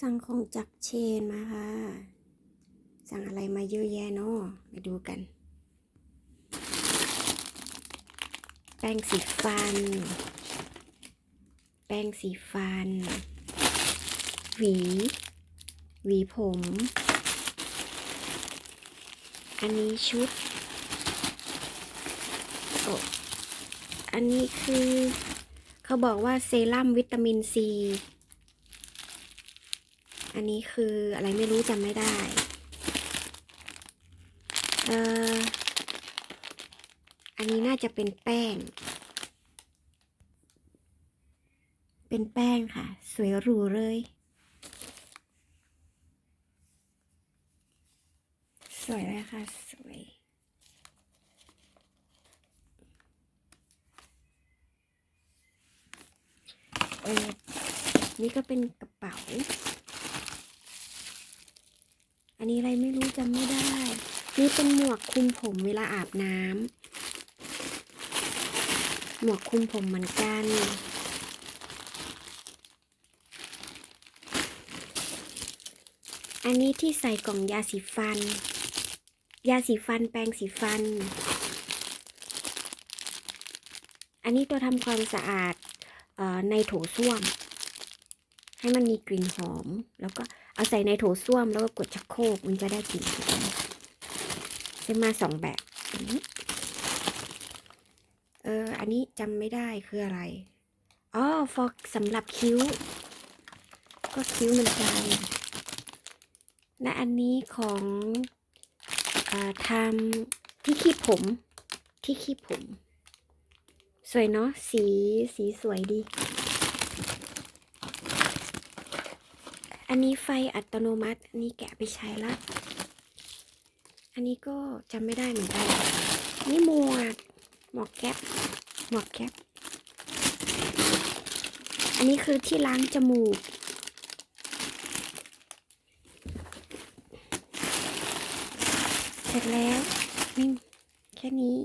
สั่งของจากเชนมาค่ะ สั่งอะไรมาเยอะแยะเนาะมาดูกัน แป้งสีฟัน แป้งสีฟัน หวี หวีผม อันนี้ชุดโออันนี้คือ เขาบอกว่าเซรั่มวิตามินซี อันนี้คืออะไรไม่รู้จำไม่ได้ เอ่อ อันนี้น่าจะเป็นแป้ง เป็นแป้งค่ะ สวยหรูเลย สวยเลยค่ะ สวยเออนี่ก็เป็นกระเป๋า นนี้อะไรไม่รู้จำไม่ได้ นี่เป็นหมวกคลุมผมเวลาอาบน้ำหมวกคลุมผมเหมือนกัน อันนี้ที่ใส่กล่องยาสีฟัน ยาสีฟันแปรงสีฟัน อันนี้ตัวทำความสะอาดออในโถส้วม ให้มันมีกลิ่นหอม แล้วก็เอาใส่ในโถส้วมแล้วก็กดชักโครกมันจะได้กลิ่นหอมจะมาสองแบบอันนี้เออ อันนี้จำไม่ได้คืออะไร อ๋อ ฟอกสำหรับคิ้ว ก็คิ้วเหมือนกันและอันนี้ของอทำที่คีบผม ที่คีบผม สวยเนาะ สี สีสวยดี อันนี้ไฟอัตโนมัติ อันนี้แกะไปใช้ละ อันนี้ก็จำไม่ได้เหมือนกันนี่หมวกหมวกแก๊ปหมวกแก๊ปอันนี้คือที่ล้างจมูก เสร็จแล้วนี่แค่นี้